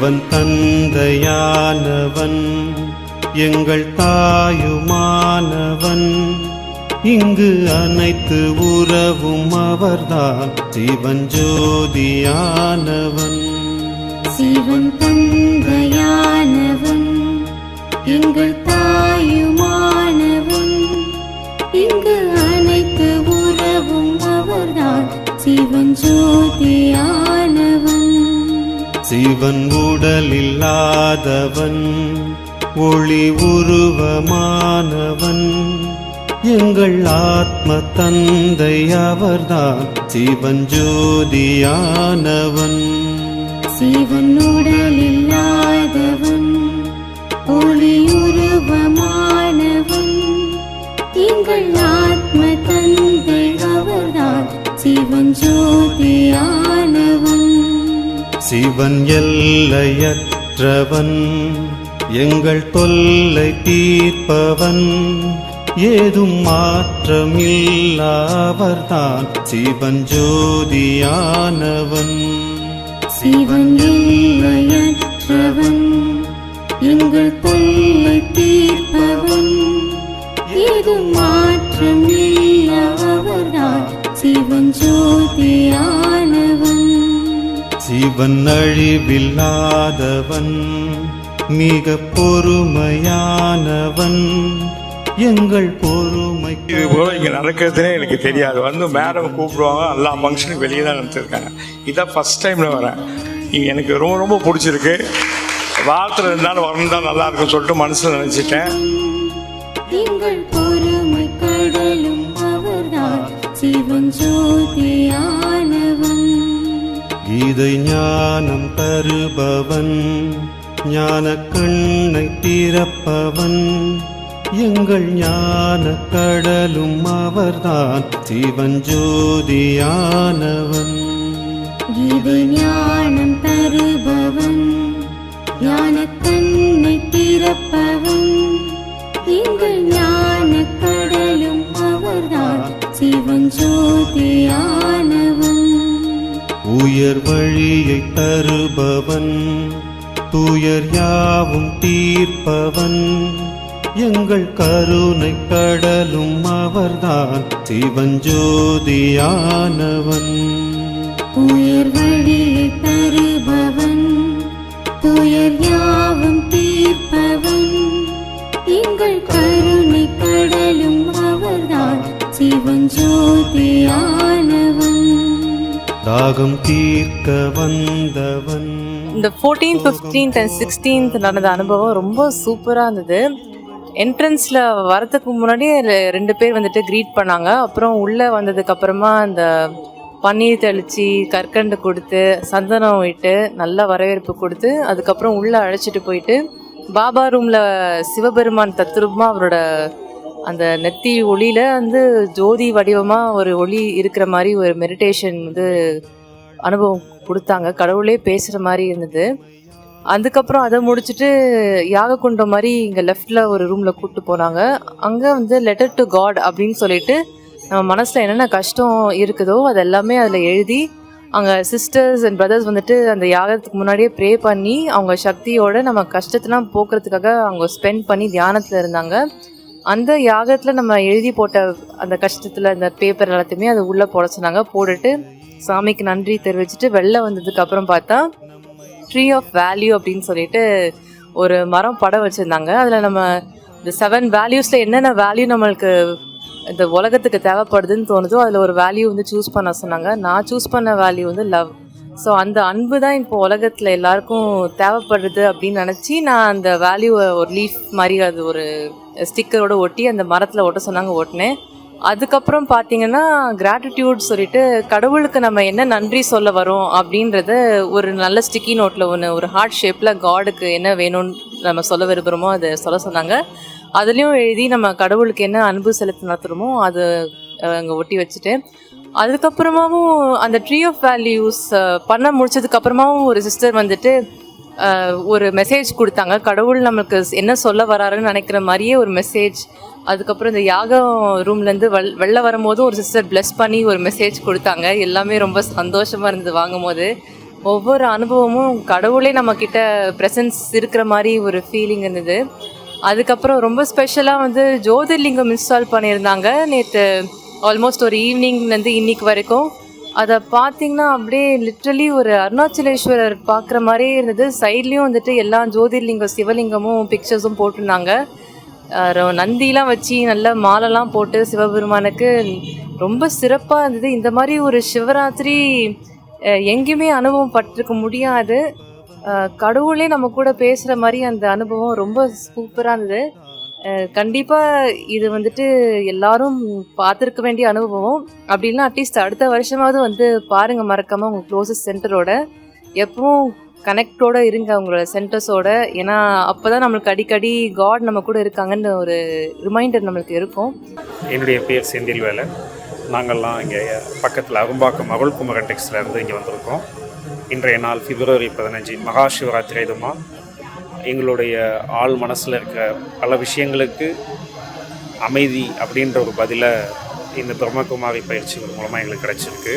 சிவன் தந்தையானவன் எங்கள் தாயுமானவன். இங்கு அனைத்து உறவும் அவர்தான் சிவன் ஜோதியானவன். சிவன் தந்தையானவன் எங்கள் தாயுமானவன். இங்கு அனைத்து உறவும் அவர்தான் சிவன் ஜோதியானவன் சிவன் உடலில்லாதவன் ஒளி உருவமானவன். எங்கள் ஆத்ம தந்தை அவர்தான் சிவன் ஜோதியானவன். சிவன் உடலில்லாதவன் ஒளியுருவமானவன் எங்கள் ஆத்ம தந்தை அவர்தான் சிவன் ஜோதியானவன். சிவன் எல்லையற்றவன் எங்கள் தொல்லை தீர்ப்பவன். ஏதும் மாற்றமில்லாவர்தான் சிவன் ஜோதியானவன். சிவன் எல்லையற்றவன் எங்கள் தொல்லை தீர்ப்பவன். ஏதும் மாற்றமில்லாவர்தான் சிவன் ஜோதியானவன் சிவன் அழிவில்லாதவன் மிக பொறுமையானவன். எங்கள் பொறுமைக்கு இது போல இங்கே நடக்கிறதுனே எனக்கு தெரியாது. வந்து மேடம் கூப்பிடுவாங்க எல்லா ஃபங்க்ஷனும் வெளியே தான் நடத்திருக்காங்க. இதான் ஃபஸ்ட் டைமில் வரேன். இங்க எனக்கு ரொம்ப ரொம்ப பிடிச்சிருக்கு. வாரத்தில் இருந்தாலும் வரணும் தான் நல்லா இருக்கும்னு சொல்லிட்டு மனசில் நினச்சிட்டேன். எங்கள் பொறுமை கடலும் அவர்தான். சிவன் ஜோதியானவன் கீதை ஞானம் தருபவன் ஞான கண்ணை திறப்பவன். எங்கள் ஞான கடலும் அவர்தான் சிவன் ஜோதியானவன். கீதை ஞானம் தருபவன் ஞான கண்ணை திறப்பவன். எங்கள் ஞான கடலும் அவர்தான் சிவன் ஜோதியானவன். உயர் வழியை தருபவன். துயர் யாவும் தீர்ப்பவன். எங்கள் கருணை கடலும் அவர்தான். சிவஞ்சோதியானவன் உயர் வழியை தருபவன். துயர் யாவும் தீர்ப்பவன். எங்கள் கருணை கடலும் அவர்தான். சிவஞ்சோதியான தாகம் தீர்க்க வந்தவன். இந்த ஃபோர்டீன் ஃபிஃப்டீன்த் அண்ட் சிக்ஸ்டீன்த் நடந்த அனுபவம் ரொம்ப சூப்பராக இருந்தது. என்ட்ரன்ஸில் வரதுக்கு முன்னாடி ரெ- ரெண்டு பேர் வந்துட்டு க்ரீட் பண்ணாங்க. அப்புறம் உள்ளே வந்ததுக்கு அப்புறமா அந்த பன்னீர் தெளித்து கற்கண்டு கொடுத்து சந்தனம் விட்டு நல்ல வரவேற்பு கொடுத்து அதுக்கப்புறம் உள்ளே அழைச்சிட்டு போயிட்டு பாபா ரூமில் சிவபெருமான் தத்ரூபமாக அவரோட அந்த நெத்தி ஒளியில் வந்து ஜோதி வடிவமாக ஒரு ஒளி இருக்கிற மாதிரி ஒரு மெடிடேஷன் வந்து அனுபவம் கொடுத்தாங்க. கடவுளே பேசுகிற மாதிரி இருந்தது. அதுக்கப்புறம் அதை முடிச்சுட்டு யாக குண்டம் மாதிரி இங்கே லெஃப்டில் ஒரு ரூமில் கூப்பிட்டு போனாங்க. அங்கே வந்து லெட்டர் டு காட் அப்படின்னு சொல்லிட்டு நம்ம மனசில் என்னென்ன கஷ்டம் இருக்குதோ அது எல்லாமே அதில் எழுதி அங்கே சிஸ்டர்ஸ் அண்ட் பிரதர்ஸ் வந்துட்டு அந்த யாகத்துக்கு முன்னாடியே ப்ரே பண்ணி அவங்க சக்தியோட நம்ம கஷ்டத்தெலாம் போக்குறதுக்காக அவங்க ஸ்பெண்ட் பண்ணி தியானத்தில் இருந்தாங்க. அந்த யாகத்தில் நம்ம எழுதி போட்ட அந்த கஷ்டத்தில் அந்த பேப்பர் எல்லாத்தையுமே அது உள்ளே போட சொன்னாங்க. போட்டுட்டு சாமிக்கு நன்றி தெரிவிச்சுட்டு வெளில வந்ததுக்கு அப்புறம் பார்த்தா ட்ரீ ஆஃப் வேல்யூ அப்படின்னு சொல்லிட்டு ஒரு மரம் படம் வச்சுருந்தாங்க. அதில் நம்ம இந்த செவன் வேல்யூஸில் என்னென்ன வேல்யூ நம்மளுக்கு இந்த உலகத்துக்கு தேவைப்படுதுன்னு தோணுதோ அதில் ஒரு வேல்யூ வந்து சூஸ் பண்ண சொன்னாங்க. நான் சூஸ் பண்ண வேல்யூ வந்து லவ் ஸோ அந்த அன்பு தான் இப்போ உலகத்தில் எல்லாருக்கும் தேவைப்படுது அப்படின்னு நினச்சி நான் அந்த வேல்யூவை ஒரு லீஃப் மாதிரி அது ஒரு ஸ்டிக்கரோட ஒட்டி அந்த மரத்தில் ஒட்ட சொன்னாங்க ஒட்டினேன் அதுக்கப்புறம் பார்த்தீங்கன்னா கிராட்டிடியூட் சொல்லிட்டு கடவுளுக்கு நம்ம என்ன நன்றி சொல்ல வரோம்? அப்படின்றத ஒரு நல்ல ஸ்டிக்கி நோட்டில் ஒன்று ஒரு ஹார்ட் ஷேப்பில் காடுக்கு என்ன வேணும்னு நம்ம சொல்ல விரும்புகிறோமோ அதை சொல்ல சொன்னாங்க. அதுலேயும் எழுதி நம்ம கடவுளுக்கு என்ன அன்பு செலுத்த நடத்துகிறோமோ அது அங்கே ஒட்டி வச்சுட்டு. அதுக்கப்புறமாவும் அந்த ட்ரீ ஆஃப் வேல்யூஸ் பண்ண முடிச்சதுக்கப்புறமாவும் ஒரு சிஸ்டர் வந்துட்டு ஒரு மெசேஜ் கொடுத்தாங்க. கடவுள் நமக்கு என்ன சொல்ல வராருன்னு நினைக்கிற மாதிரியே ஒரு மெசேஜ் அதுக்கப்புறம் இந்த யாகம் ரூம்லேருந்து வெள் வெளில வரும்போது ஒரு சிஸ்டர் bless பண்ணி ஒரு மெசேஜ் கொடுத்தாங்க. எல்லாமே ரொம்ப சந்தோஷமாக இருந்தது வாங்கும் போது ஒவ்வொரு அனுபவமும் கடவுளே நம்ம ப்ரெசன்ஸ் இருக்கிற மாதிரி ஒரு ஃபீலிங் இருந்தது. அதுக்கப்புறம் ரொம்ப ஸ்பெஷலாக வந்து ஜோதிர்லிங்கம் இன்ஸ்டால் பண்ணியிருந்தாங்க. நேற்று ஆல்மோஸ்ட் ஒரு ஈவினிங்லேருந்து இன்னைக்கு வரைக்கும். அதை பார்த்தீங்கன்னா அப்படியே லிட்ரலி ஒரு அருணாச்சலேஸ்வரர் பார்க்குற மாதிரியே இருந்தது. சைட்லேயும் வந்துட்டு எல்லா ஜோதிர்லிங்கம் சிவலிங்கமும் பிக்சர்ஸும் போட்டிருந்தாங்க. நந்திலாம் வச்சு நல்ல மாலைலாம் போட்டு சிவபெருமானுக்கு ரொம்ப சிறப்பாக இருந்தது. இந்த மாதிரி ஒரு சிவராத்திரி எங்கேயுமே அனுபவம் பட்டிருக்க முடியாது. கடவுளே நம்ம கூட பேசுகிற மாதிரி அந்த அனுபவம் ரொம்ப சூப்பராக இருந்தது. கண்டிப்பாக இது வந்துட்டு எல்லாரும் பார்த்துருக்க வேண்டிய அனுபவம். அப்படின்னா அட்லீஸ்ட் அடுத்த வருஷமாவது வந்து பாருங்கள் மறக்காமல் உங்கள் க்ளோசஸ்ட் சென்டரோட எப்பவும் கனெக்டோட இருங்க அவங்களோட சென்டர்ஸோட ஏன்னா அப்போ தான் நம்மளுக்கு அடிக்கடி காட் நம்ம கூட இருக்காங்கன்ற ஒரு ரிமைண்டர் நம்மளுக்கு இருக்கும். என்னுடைய பேர் செந்தில் வேலை நாங்கள்லாம் இங்கே பக்கத்தில் அரும்பாக்கம் அருள்குமரன் டெக்ஸ்டில் இருந்து இங்கே வந்திருக்கோம். இன்றைய நாள் பிப்ரவரி பதினஞ்சு மகா சிவராத்திரி இதுமா எங்களுடைய ஆள் மனசில் இருக்க பல விஷயங்களுக்கு அமைதி அப்படின்ற ஒரு பதிலை இந்த பிரம்மகுமாரி பயிற்சிகள் மூலமாக எங்களுக்கு கிடச்சிருக்கு.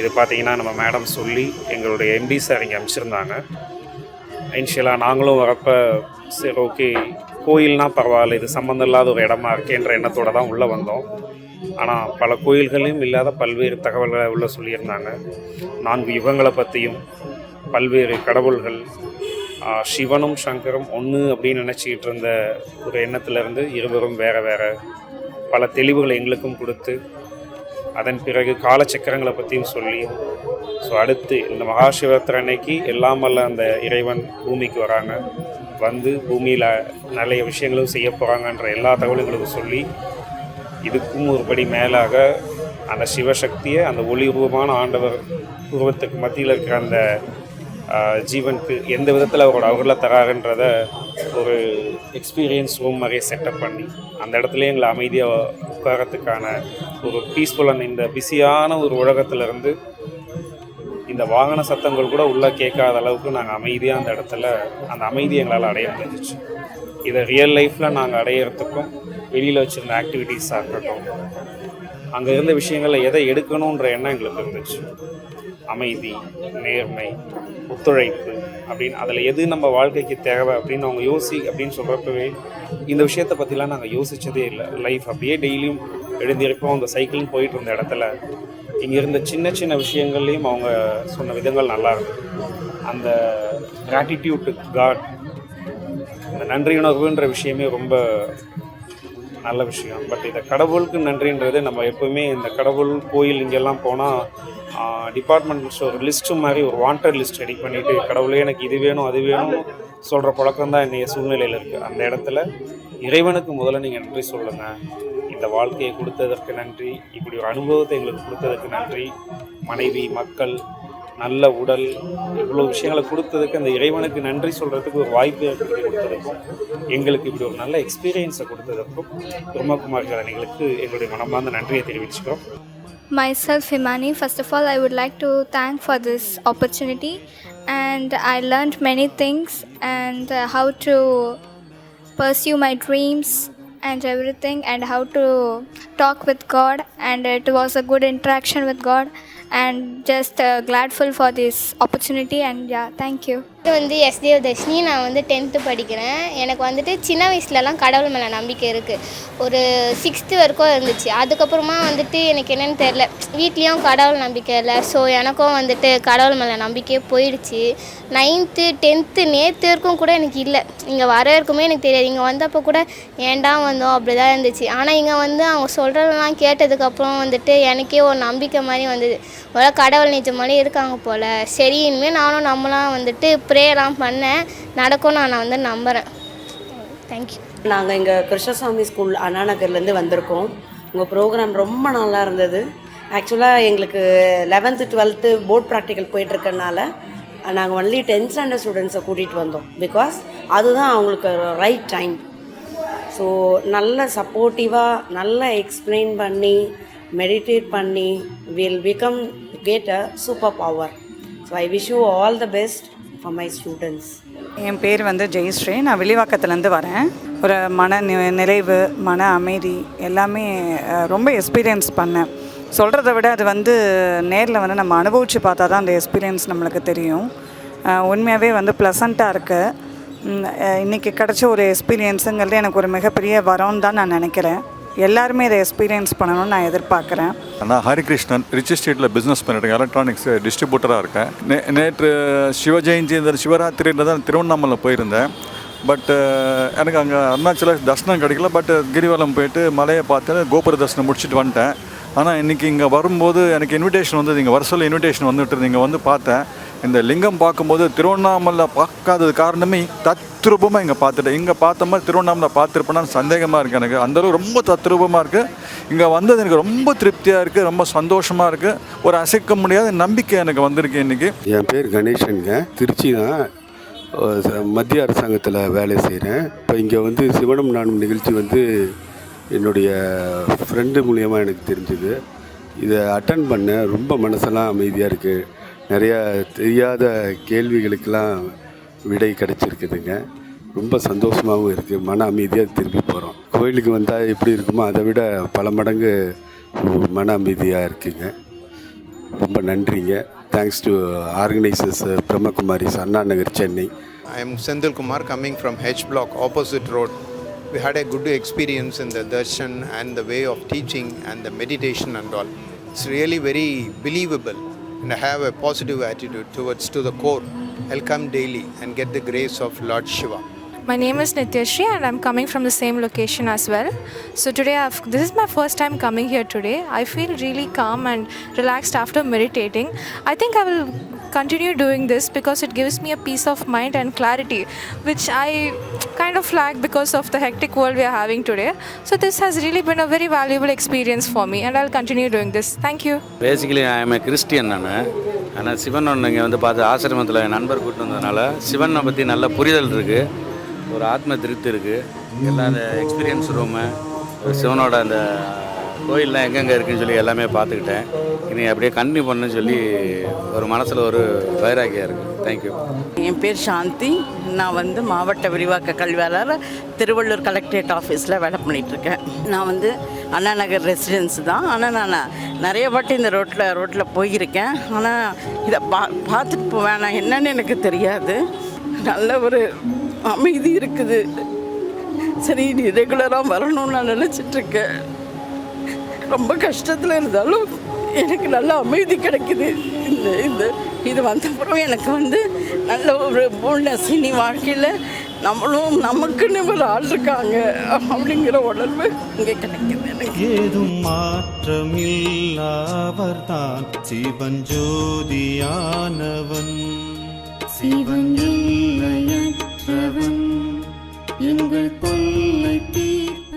இது பார்த்திங்கன்னா நம்ம மேடம் சொல்லி எங்களுடைய எம்டி சார் இங்கே அமைச்சிருந்தாங்க இன்ஷியலாக நாங்களும் வரப்போ சரி ஓகே கோயில்னால் பரவாயில்ல இது சம்மந்தம் இல்லாத ஒரு இடமா இருக்கேன்ற எண்ணத்தோடு தான் உள்ளே வந்தோம். ஆனால் பல கோயில்களையும் இல்லாத பல்வேறு தகவல்களை உள்ளே சொல்லியிருந்தாங்க. நான்கு யுகங்களை பற்றியும் பல்வேறு கடவுள்கள் சிவனும் சங்கரும் ஒன்று அப்படின்னு நினச்சிக்கிட்டு இருந்த ஒரு எண்ணத்திலிருந்து இருவரும் வேறு வேறு பல தெளிவுகளை எங்களுக்கும் கொடுத்து அதன் பிறகு காலச்சக்கரங்களை பற்றியும் சொல்லி ஸோ அடுத்து இந்த மகாசிவராத்திரி அன்னைக்கு எல்லாம் வல்ல அந்த இறைவன் பூமிக்கு வராங்க. வந்து பூமியில் நிறைய விஷயங்களும் செய்ய போகிறாங்கன்ற எல்லா தகவல்களுக்கும் சொல்லி இதுக்கும் ஒரு படி மேலாக அந்த சிவசக்தியை அந்த ஒளி உருவமான ஆண்டவர் உருவத்துக்கு மத்தியில் இருக்கிற அந்த ஜீவனுக்கு எந்த விதத்தில் அவரோட அவர்கள தராருன்றத ஒரு எக்ஸ்பீரியன்ஸ் ரூம் மாதிரியே செட்டப் பண்ணி அந்த இடத்துல எங்களை அமைதியாக உட்காரத்துக்கான ஒரு பீஸ்ஃபுல்லான இந்த பிஸியான ஒரு உலகத்துலேருந்து இந்த வாகன சத்தங்கள் கூட உள்ளே கேட்காத அளவுக்கு நாங்கள் அமைதியாக அந்த இடத்துல அந்த அமைதி எங்களால் அடைய முடிஞ்சிச்சு. இதை ரியல் லைஃப்பில் நாங்கள் அடையிறதுக்கும் வெளியில் வச்சுருந்த ஆக்டிவிட்டீஸாக இருக்கட்டும் அங்கே இருந்த விஷயங்களில் எதை எடுக்கணுன்ற எண்ணம் எங்களுக்கு இருந்துச்சு. அமைதி நேர்மை ஒத்துழைப்பு அப்படின்னு அதில் எது நம்ம வாழ்க்கைக்கு தேவை அப்படின்னு அவங்க யோசி அப்படின்னு சொல்கிறப்பவே இந்த விஷயத்தை பற்றிலாம் நாங்கள் யோசித்ததே இல்லை. லைஃப் அப்படியே டெய்லியும் எழுந்திருப்போம். அந்த சைக்கிள்னு போயிட்டு இருந்த இடத்துல இங்கே இருந்த சின்ன சின்ன விஷயங்கள்லையும் அவங்க சொன்ன விதங்கள் நல்லா இருந்தது அந்த கிராட்டிடியூட் காட் இந்த நன்றியுணர்வுன்ற விஷயமே ரொம்ப நல்ல விஷயம். பட் இந்த கடவுளுக்கு நன்றின்றது நம்ம எப்பவுமே இந்த கடவுள் கோயில் இங்கெல்லாம் போனால் டிபார்ட்மெண்ட் ஒரு லிஸ்ட்டு மாதிரி ஒரு வாண்டட் லிஸ்ட் ரெடி பண்ணிவிட்டு கடவுளே எனக்கு இது வேணும் அது வேணும் சொல்கிற பழக்கம் தான் இன்றைய சூழ்நிலையில் இருக்குது அந்த இடத்துல இறைவனுக்கு முதல்ல நீங்கள் நன்றி சொல்லுங்கள் இந்த வாழ்க்கையை கொடுத்ததற்கு நன்றி. இப்படி ஒரு அனுபவத்தை எங்களுக்கு கொடுத்ததற்கு நன்றி. மனைவி மக்கள் நல்ல உடல் இவ்வளோ விஷயங்களை கொடுத்ததுக்கு அந்த இறைவனுக்கு நன்றி சொல்கிறதுக்கு ஒரு வாய்ப்பு கொடுத்ததுக்கும் எங்களுக்கு இப்படி ஒரு நல்ல எக்ஸ்பீரியன்ஸை கொடுத்ததற்கும் பிரம்மகுமார் கரணிகளுக்கு எங்களுடைய மனமார்ந்த நன்றியை தெரிவிச்சுக்கிறோம் Myself, Himani. First of all, I would like to thank for this opportunity, and I learned many things and uh, how to pursue my dreams and everything, and how to talk with God. And it was a good interaction with God, and just uh, gladful for this opportunity. And yeah, thank you. இது வந்து S Devadarshini நான் வந்து tenth படிக்கிறேன். எனக்கு வந்துட்டு சின்ன வயசுலலாம் கடவுள் மேலே நம்பிக்கை இருக்குது ஒரு சிக்ஸ்த்து வரைக்கும் இருந்துச்சு. அதுக்கப்புறமா வந்துட்டு எனக்கு என்னென்னு தெரில வீட்லேயும் கடவுள் நம்பிக்கை இல்லை. ஸோ எனக்கும் வந்துட்டு கடவுள் மேலே நம்பிக்கையே போயிடுச்சு. நைன்த்து டென்த்து நேற்று வரைக்கும் கூட எனக்கு இல்லை. இங்கே வர எனக்கு தெரியாது. இங்கே வந்தப்போ கூட ஏன்டா வந்தோம்? அப்படி தான் இருந்துச்சு. ஆனால் இங்கே வந்து அவங்க சொல்கிறதெல்லாம் கேட்டதுக்கப்புறம் வந்துட்டு எனக்கே ஒரு நம்பிக்கை மாதிரி வந்தது. ஒரு கடவுள் நிஜமாலே இருக்காங்க போல். சரி இனிமேல் நானும் நம்மளாம் வந்துட்டு ப்ரேயர்லாம் பண்ணேன் நடக்கும் நான் வந்து நம்புகிறேன் தேங்க்யூ நாங்கள் இங்கே கிருஷ்ணசாமி ஸ்கூல் அண்ணா நகர்லேருந்து வந்திருக்கோம். உங்கள் ப்ரோக்ராம் ரொம்ப நல்லா இருந்தது. ஆக்சுவலாக எங்களுக்கு லெவன்த்து டுவெல்த்து போர்ட் ப்ராக்டிக்கல் போயிட்டுருக்கனால நாங்கள் ஒன்லி டென்த் ஸ்டாண்டர்ட் ஸ்டூடெண்ட்ஸை கூட்டிகிட்டு வந்தோம். பிகாஸ் அதுதான் அவங்களுக்கு ரைட் டைம் ஸோ நல்ல சப்போர்ட்டிவாக நல்லா எக்ஸ்பிளைன் பண்ணி மெடிடேட் பண்ணி will become get a super power so I wish you all the best for my students என் பேர் வந்து ஜெயஸ்ரீ. நான் வெளிவாக்கத்துலேருந்து வரேன். ஒரு மன நி- நிறைவு மன அமைதி எல்லாமே ரொம்ப எக்ஸ்பீரியன்ஸ் பண்ணேன். சொல்கிறத விட அது வந்து நேரில் வந்து நம்ம அனுபவித்து பார்த்தா தான் அந்த எக்ஸ்பீரியன்ஸ் நம்மளுக்கு தெரியும். உண்மையாகவே வந்து ப்ளசண்ட்டாக இருக்குது இன்றைக்கி கிடச்ச ஒரு எக்ஸ்பீரியன்ஸுங்கிறது எனக்கு ஒரு மிகப்பெரிய வரம்னு தான் நான் நினைக்கிறேன். எல்லாருமே இதை எக்ஸ்பீரியன்ஸ் பண்ணணும்னு நான் எதிர்பார்க்குறேன். நான் ஹரிகிருஷ்ணன் ரிச் ஸ்டேட்டில் பிஸ்னஸ் பண்ணிட்டு எலக்ட்ரானிக்ஸ் டிஸ்ட்ரிபியூட்டராக இருக்கேன். நே நேற்று சிவஜெயந்தி இந்த சிவராத்திரியில் தான் திருவண்ணாமலை போயிருந்தேன். பட் எனக்கு அங்கே அருணாச்சல தர்ஷனம் கிடைக்கல. பட் கிரிவலம் போயிட்டு மலையை பார்த்து கோபுர தர்ஷனம் முடிச்சுட்டு வந்துட்டேன். ஆனால் இன்றைக்கி இங்கே வரும்போது எனக்கு இன்விடேஷன் வந்து இங்கே வர இன்விடேஷன் வந்துட்டு நீங்கள் வந்து பார்த்தேன். இந்த லிங்கம் பார்க்கும்போது திருவண்ணாமலை பார்க்காதது காரணமே தத்ரூபமாக இங்கே பார்த்துட்டேன். இங்கே பார்த்த மாதிரி திருவண்ணாமலை பார்த்துருப்பேன்னு சந்தேகமாக இருக்குது எனக்கு. அந்தளவு ரொம்ப தத்ரூபமாக இருக்குது இங்கே வந்தது எனக்கு ரொம்ப திருப்தியாக இருக்குது ரொம்ப சந்தோஷமாக இருக்குது ஒரு அசைக்க முடியாத நம்பிக்கை எனக்கு வந்திருக்கு இன்றைக்கி என் பேர் கணேசனுங்க. திருச்சி தான் மத்திய அரசாங்கத்தில் வேலை செய்கிறேன் இப்போ இங்கே வந்து சிவனம் நானும் நிகழ்ச்சி வந்து என்னுடைய ஃப்ரெண்டு மூலியமாக எனக்கு தெரிஞ்சுது. இதை அட்டன் பண்ண ரொம்ப மனசெல்லாம் அமைதியாக இருக்குது நிறையா தெரியாத கேள்விகளுக்கெல்லாம் விடை கிடச்சிருக்குதுங்க. ரொம்ப சந்தோஷமாகவும் இருக்குது மன அமைதியாக திரும்பி போகிறோம் கோயிலுக்கு வந்தால் எப்படி இருக்குமோ அதை விட பல மடங்கு மன அமைதியாக இருக்குங்க ரொம்ப நன்றிங்க thanks to organisers Brahmakumaris Anna Nagar Chennai I am Senthil Kumar coming from H Block, opposite road. We had a good experience in the darshan and the way of teaching and the meditation and all. It's really very believable and I have a positive attitude towards to the core. I'll come daily and get the grace of Lord Shiva. My name is Nityashri and I'm coming from the same location as well. So today I've, this is my first time coming here today. I feel really calm and relaxed after meditating. I think I will continue doing this because it gives me a peace of mind and clarity which I kind of lack because of the hectic world we are having today. So this has really been a very valuable experience for me and I'll continue doing this. Thank you. Basically I am a Christian நான் ஆனால் சிவன் ஒன்று இங்கே வந்து பார்த்து ஆசிரமத்தில் என் நண்பர் கூட்டு வந்ததுனால சிவனை பற்றி நல்ல புரிதல் இருக்குது ஒரு ஆத்ம திருப்தி இருக்குது எல்லா அந்த எக்ஸ்பீரியன்ஸ் ரூமு சிவனோட அந்த கோயிலெலாம் எங்கெங்கே இருக்குன்னு சொல்லி எல்லாமே பார்த்துக்கிட்டேன். இனி அப்படியே கண்டினியூ பண்ணுன்னு சொல்லி ஒரு மனசில் ஒரு வைராக்கியம் இருக்குது தேங்க்யூ என் பேர் சாந்தி. நான் வந்து மாவட்ட விரிவாக்க கல்வியாளர் திருவள்ளூர் கலெக்டரேட் ஆஃபீஸில் வேலை பண்ணிகிட்ருக்கேன் நான் வந்து அண்ணா நகர் ரெசிடென்ஸ் தான். ஆனால் நான் நிறைய வாட்டி இந்த ரோட்டில் ரோட்டில் போயிருக்கேன். ஆனால் இதை பா பார்த்துட்டு போவேன் நான் என்னன்னு எனக்கு தெரியாது. நல்ல ஒரு அமைதி இருக்குது. சரி நீ ரெகுலராக வரணும்னு நான் நினச்சிட்ருக்கேன். ரொம்ப கஷ்டத்தில் இருந்தாலும் எனக்கு நல்ல அமைதி கிடைக்குது. இந்த இந்த இது வந்தப்புறம் எனக்கு வந்து நல்ல ஒரு போல்னஸ் இனி வாழ்க்கையில் நம்மளும் நமக்குன்னு ஒரு ஆள் இருக்காங்க அப்படிங்கிற உணர்வு இங்கே கிடைக்குது எனக்கு. ஏதும் மாற்றமில்லாவர்தான் சிவன் ஜோதியானவன். சிவன் பெற்றவன் எங்கள் தொல்லை தீர்த்து